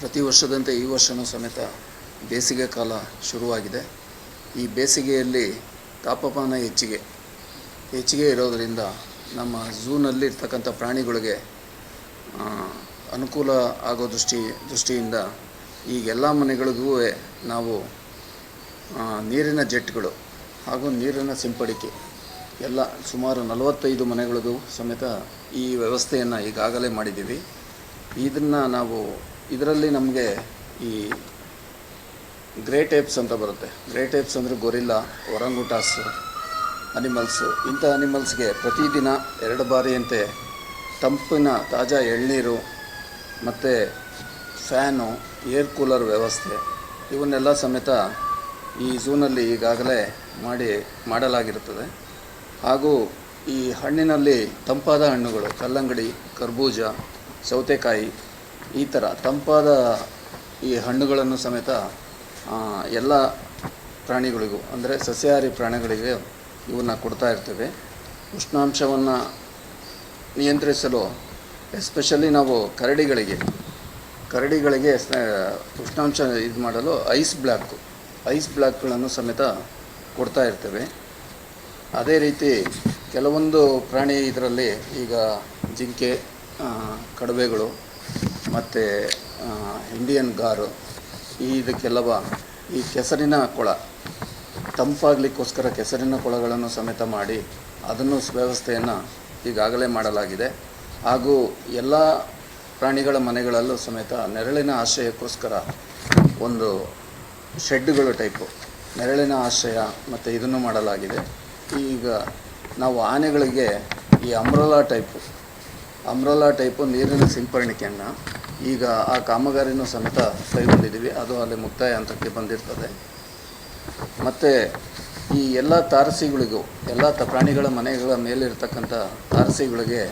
ಪ್ರತಿ ವರ್ಷದಂತೆ ಈ ವರ್ಷವೂ ಸಮೇತ ಬೇಸಿಗೆ ಕಾಲ ಶುರುವಾಗಿದೆ. ಈ ಬೇಸಿಗೆಯಲ್ಲಿ ತಾಪಮಾನ ಹೆಚ್ಚಿಗೆ ಹೆಚ್ಚಿಗೆ ಇರೋದರಿಂದ ನಮ್ಮ ಝೂನಲ್ಲಿ ಇರ್ತಕ್ಕಂಥ ಪ್ರಾಣಿಗಳಿಗೆ ಅನುಕೂಲ ಆಗೋ ದೃಷ್ಟಿ, ದೃಷ್ಟಿಯಿಂದ ಈಗೆಲ್ಲ ಮನೆಗಳಿಗೂ ನಾವು ನೀರಿನ ಜೆಟ್ಗಳು ಹಾಗೂ ನೀರಿನ ಸಿಂಪಡಿಕೆ ಎಲ್ಲ ಸುಮಾರು ನಲವತ್ತೈದು ಮನೆಗಳಿಗೂ ಸಮೇತ ಈ ವ್ಯವಸ್ಥೆಯನ್ನು ಈಗಾಗಲೇ ಮಾಡಿದ್ದೀವಿ. ಇದನ್ನು ನಾವು ಇದರಲ್ಲಿ ನಮಗೆ ಈ ಗ್ರೇಟ್ ಟೇಪ್ಸ್ ಅಂತ ಬರುತ್ತೆ. ಗ್ರೇಟ್ ಟೇಪ್ಸ್ ಅಂದರೆ ಗೊರಿಲ್ಲ, ಒರಂಗುಟಾಸು, ಅನಿಮಲ್ಸು. ಇಂಥ ಅನಿಮಲ್ಸ್ಗೆ ಪ್ರತಿದಿನ ಎರಡು ಬಾರಿಯಂತೆ ತಂಪಿನ ತಾಜಾ ಎಳ್ನೀರು ಮತ್ತು ಫ್ಯಾನು, ಏರ್ ಕೂಲರ್ ವ್ಯವಸ್ಥೆ ಇವನ್ನೆಲ್ಲ ಸಮೇತ ಈ ಝೂನಲ್ಲಿ ಈಗಾಗಲೇ ಮಾಡಿ ಮಾಡಲಾಗಿರುತ್ತದೆ. ಹಾಗೂ ಈ ಹಣ್ಣಿನಲ್ಲಿ ತಂಪಾದ ಹಣ್ಣುಗಳು, ಕಲ್ಲಂಗಡಿ, ಕರ್ಬೂಜ, ಸೌತೆಕಾಯಿ ಈ ಥರ ತಂಪಾದ ಈ ಹಣ್ಣುಗಳನ್ನು ಸಮೇತ ಎಲ್ಲ ಪ್ರಾಣಿಗಳಿಗೂ, ಅಂದರೆ ಸಸ್ಯಾಹಾರಿ ಪ್ರಾಣಿಗಳಿಗೆ ಇವನ್ನ ಕೊಡ್ತಾ ಇರ್ತೇವೆ. ಉಷ್ಣಾಂಶವನ್ನು ನಿಯಂತ್ರಿಸಲು ಎಸ್ಪೆಷಲಿ ನಾವು ಕರಡಿಗಳಿಗೆ ಕರಡಿಗಳಿಗೆ ಉಷ್ಣಾಂಶ ಇದು ಮಾಡಲು ಐಸ್ ಬ್ಲಾಕು ಐಸ್ ಬ್ಲಾಕ್ಗಳನ್ನು ಸಮೇತ ಕೊಡ್ತಾ ಇರ್ತೇವೆ. ಅದೇ ರೀತಿ ಕೆಲವೊಂದು ಪ್ರಾಣಿ ಇದರಲ್ಲಿ ಈಗ ಜಿಂಕೆ ಕಡವೆಗಳು ಮತ್ತು ಇಂಡಿಯನ್ ಗಾರು, ಈ ಇದಕ್ಕೆಲ್ಲವ ಈ ಕೆಸರಿನ ಕೊಳ, ತಂಪಾಗಲಿಕ್ಕೋಸ್ಕರ ಕೆಸರಿನ ಕೊಳಗಳನ್ನು ಸಮೇತ ಮಾಡಿ ಅದನ್ನು ವ್ಯವಸ್ಥೆಯನ್ನು ಈಗಾಗಲೇ ಮಾಡಲಾಗಿದೆ. ಹಾಗೂ ಎಲ್ಲ ಪ್ರಾಣಿಗಳ ಮನೆಗಳಲ್ಲೂ ಸಮೇತ ನೆರಳಿನ ಆಶ್ರಯಕ್ಕೋಸ್ಕರ ಒಂದು ಶೆಡ್ಡುಗಳು ಟೈಪು, ನೆರಳಿನ ಆಶ್ರಯ ಮತ್ತು ಇದನ್ನು ಮಾಡಲಾಗಿದೆ. ಈಗ ನಾವು ಆನೆಗಳಿಗೆ ಈ ಅಮ್ರೋಲಾ ಟೈಪು ಅಮ್ರೋಲಾ ಟೈಪು ನೀರಿನ ಸಿಂಪರಣೆಯನ್ನು ಈಗ ಆ ಕಾಮಗಾರಿನೂ ಸಮೇತ ಕೈಗೊಂಡಿದ್ದೀವಿ ಅದು ಅಲ್ಲಿ ಮುಕ್ತಾಯ ಹಂತಕ್ಕೆ ಬಂದಿರ್ತದೆ. ಮತ್ತು ಈ ಎಲ್ಲ ತಾರಸಿಗಳಿಗೂ, ಎಲ್ಲ ತ ಪ್ರಾಣಿಗಳ ಮನೆಗಳ ಮೇಲಿರ್ತಕ್ಕಂಥ ತಾರಸಿಗಳಿಗೆ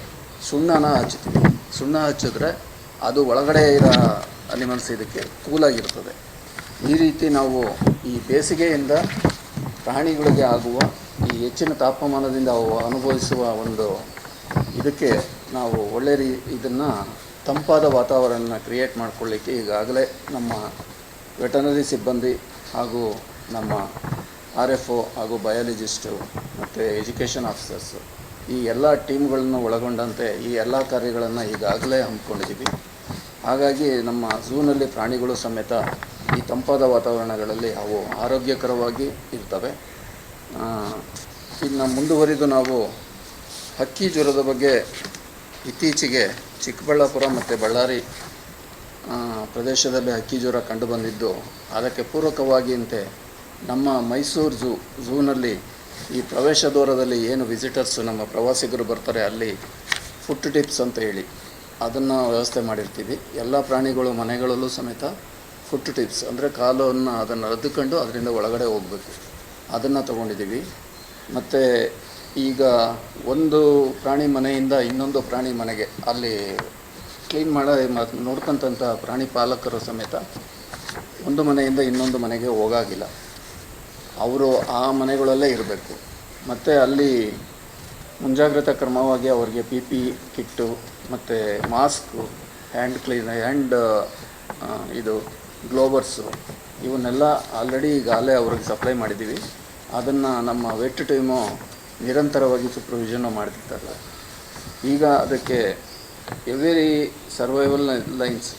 ಸುಣ್ಣನ ಹಚ್ತೀವಿ ಸುಣ್ಣ ಹಚ್ಚಿದ್ರೆ ಅದು ಒಳಗಡೆ ಇರೋ ಅನಿಮಲ್ಸ್ ಇದಕ್ಕೆ ಕೂಲಾಗಿರ್ತದೆ. ಈ ರೀತಿ ನಾವು ಈ ಬೇಸಿಗೆಯಿಂದ ಪ್ರಾಣಿಗಳಿಗೆ ಆಗುವ ಈ ಹೆಚ್ಚಿನ ತಾಪಮಾನದಿಂದ ಅವು ಅನುಭವಿಸುವ ಒಂದು ಇದಕ್ಕೆ ನಾವು ಒಳ್ಳೆ ರೀ ಇದನ್ನು ತಂಪಾದ ವಾತಾವರಣ ಕ್ರಿಯೇಟ್ ಮಾಡಿಕೊಳ್ಳಿಕ್ಕೆ ಈಗಾಗಲೇ ನಮ್ಮ ವೆಟನರಿ ಸಿಬ್ಬಂದಿ ಹಾಗೂ ನಮ್ಮ ಆರ್ ಎಫ್ ಒ ಹಾಗೂ ಬಯಾಲಜಿಸ್ಟು ಮತ್ತು ಎಜುಕೇಷನ್ ಆಫೀಸರ್ಸು ಈ ಎಲ್ಲ ಟೀಮ್ಗಳನ್ನು ಒಳಗೊಂಡಂತೆ ಈ ಎಲ್ಲ ಕಾರ್ಯಗಳನ್ನು ಈಗಾಗಲೇ ಹಮ್ಮಿಕೊಂಡಿದ್ದೀವಿ. ಹಾಗಾಗಿ ನಮ್ಮ ಝೂನಲ್ಲಿ ಪ್ರಾಣಿಗಳು ಸಮೇತ ಈ ತಂಪಾದ ವಾತಾವರಣಗಳಲ್ಲಿ ಅವು ಆರೋಗ್ಯಕರವಾಗಿ ಇರ್ತವೆ. ಇನ್ನು ಮುಂದುವರಿದು ನಾವು ಹಕ್ಕಿ ಜ್ವರದ ಬಗ್ಗೆ ಇತ್ತೀಚೆಗೆ ಚಿಕ್ಕಬಳ್ಳಾಪುರ ಮತ್ತು ಬಳ್ಳಾರಿ ಪ್ರದೇಶದಲ್ಲಿ ಹಕ್ಕಿ ಜ್ವರ ಕಂಡುಬಂದಿದ್ದು ಅದಕ್ಕೆ ಪೂರಕವಾಗಿ ಅಂತೆ ನಮ್ಮ ಮೈಸೂರು ಝೂ, ಝೂನಲ್ಲಿ ಈ ಪ್ರವೇಶ ದೂರದಲ್ಲಿ ಏನು ವಿಸಿಟರ್ಸ್ ನಮ್ಮ ಪ್ರವಾಸಿಗರು ಬರ್ತಾರೆ ಅಲ್ಲಿ ಫುಟ್ ಟಿಪ್ಸ್ ಅಂತ ಹೇಳಿ ಅದನ್ನು ವ್ಯವಸ್ಥೆ ಮಾಡಿರ್ತೀವಿ. ಎಲ್ಲ ಪ್ರಾಣಿಗಳು ಮನೆಗಳಲ್ಲೂ ಸಮೇತ ಫುಟ್ ಟಿಪ್ಸ್ ಅಂದರೆ ಕಾಲನ್ನು ಅದನ್ನು ರದ್ದುಕೊಂಡು ಅದರಿಂದ ಒಳಗಡೆ ಹೋಗಬೇಕು. ಅದನ್ನು ತೊಗೊಂಡಿದ್ದೀವಿ. ಮತ್ತು ಈಗ ಒಂದು ಪ್ರಾಣಿ ಮನೆಯಿಂದ ಇನ್ನೊಂದು ಪ್ರಾಣಿ ಮನೆಗೆ. ಅಲ್ಲಿ ಕ್ಲೀನ್ ಮಾಡೋ ನೋಡ್ಕೊತಂಥ ಪ್ರಾಣಿ ಪಾಲಕರು ಸಮೇತ ಒಂದು ಮನೆಯಿಂದ ಇನ್ನೊಂದು ಮನೆಗೆ ಹೋಗಾಗಿಲ್ಲ. ಅವರು ಆ ಮನೆಗಳಲ್ಲೇ ಇರಬೇಕು. ಮತ್ತು ಅಲ್ಲಿ ಮುಂಜಾಗ್ರತಾ ಕ್ರಮವಾಗಿ ಅವರಿಗೆ ಪಿ ಪಿ ಕಿಟ್ಟು, ಮತ್ತು ಮಾಸ್ಕು ಹ್ಯಾಂಡ್ ಕ್ಲೀನ್ ಹ್ಯಾಂಡ್ ಇದು ಗ್ಲೋಬರ್ಸು ಇವನ್ನೆಲ್ಲ ಆಲ್ರೆಡಿ ಈಗಾಗಲೇ ಅವ್ರಿಗೆ ಸಪ್ಲೈ ಮಾಡಿದ್ದೀವಿ. ಅದನ್ನು ನಮ್ಮ ವೆಟ್ ಟೀಮು ನಿರಂತರವಾಗಿ ಸುಪ್ರವಿಷನ್ ಮಾಡ್ತಿರ್ತಾರೆ ಈಗ ಅದಕ್ಕೆ ಎವ್ರಿ ಸರ್ವೈವಲ್ ಲೈನ್ಸ್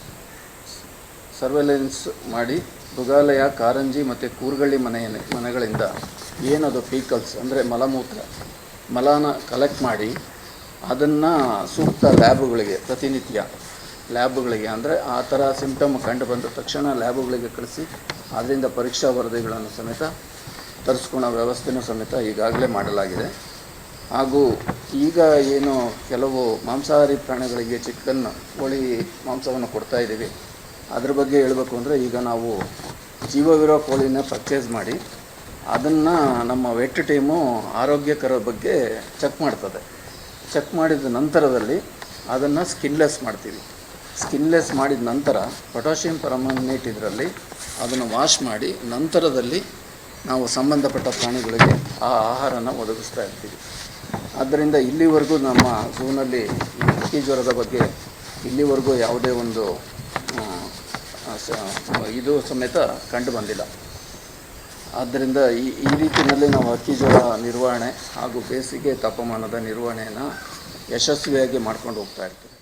ಸರ್ವೆಲೆನ್ಸ್ ಮಾಡಿ ಮೃಗಾಲಯ, ಕಾರಂಜಿ ಮತ್ತು ಕೂರ್ಗಳ್ಳಿ ಮನೆಯ ಮನೆಗಳಿಂದ ಏನದು ಪೀಕಲ್ಸ್ ಅಂದರೆ ಮಲಮೂತ್ರ, ಮಲನ ಕಲೆಕ್ಟ್ ಮಾಡಿ ಅದನ್ನು ಸೂಕ್ತ ಲ್ಯಾಬುಗಳಿಗೆ, ಪ್ರತಿನಿತ್ಯ ಲ್ಯಾಬುಗಳಿಗೆ ಅಂದರೆ ಆ ಥರ ಸಿಂಪ್ಟಮ್ ಕಂಡು ಬಂದ ತಕ್ಷಣ ಲ್ಯಾಬುಗಳಿಗೆ ಕಳಿಸಿ, ಅದರಿಂದ ಪರೀಕ್ಷಾ ವರದಿಗಳನ್ನು ಸಮೇತ ತರಿಸ್ಕೊಳ್ಳೋ ವ್ಯವಸ್ಥೆನೂ ಸಮೇತ ಈಗಾಗಲೇ ಮಾಡಲಾಗಿದೆ. ಹಾಗೂ ಈಗ ಏನು ಕೆಲವು ಮಾಂಸಾಹಾರಿ ಪ್ರಾಣಿಗಳಿಗೆ ಚಿಕನ್, ಕೋಳಿ ಮಾಂಸವನ್ನು ಕೊಡ್ತಾ ಇದ್ದೀವಿ. ಅದ್ರ ಬಗ್ಗೆ ಹೇಳಬೇಕು ಅಂದರೆ ಈಗ ನಾವು ಜೀವವಿರೋ ಕೋಳಿನ ಪರ್ಚೇಸ್ ಮಾಡಿ ಅದನ್ನು ನಮ್ಮ ವೆಟ್ ಟೀಮು ಆರೋಗ್ಯಕರ ಬಗ್ಗೆ ಚೆಕ್ ಮಾಡ್ತದೆ. ಚೆಕ್ ಮಾಡಿದ ನಂತರದಲ್ಲಿ ಅದನ್ನು ಸ್ಕಿನ್ಲೆಸ್ ಮಾಡ್ತೀವಿ. ಸ್ಕಿನ್ಲೆಸ್ ಮಾಡಿದ ನಂತರ ಪೊಟ್ಯಾಷಿಯಂ ಪರಮನೇಟ್ ಇದರಲ್ಲಿ ಅದನ್ನು ವಾಶ್ ಮಾಡಿ ನಂತರದಲ್ಲಿ ನಾವು ಸಂಬಂಧಪಟ್ಟ ಪ್ರಾಣಿಗಳಿಗೆ ಆ ಆಹಾರನ ಒದಗಿಸ್ತಾ ಇರ್ತೀವಿ. ಆದ್ದರಿಂದ ಇಲ್ಲಿವರೆಗೂ ನಮ್ಮ ಝೂನಲ್ಲಿ ಜ್ವರದ ಬಗ್ಗೆ ಇಲ್ಲಿವರೆಗೂ ಯಾವುದೇ ಒಂದು ಇದು ಸಮೇತ ಕಂಡು ಬಂದಿಲ್ಲ. ಆದ್ದರಿಂದ ಈ ಈ ರೀತಿಯಲ್ಲಿ ನಾವು ಹಕ್ಕಿ ಜ್ವರ ನಿರ್ವಹಣೆ ಹಾಗೂ ಬೇಸಿಗೆ ತಾಪಮಾನದ ನಿರ್ವಹಣೆಯನ್ನು ಯಶಸ್ವಿಯಾಗಿ ಮಾಡ್ಕೊಂಡು ಹೋಗ್ತಾ ಇರ್ತೀವಿ.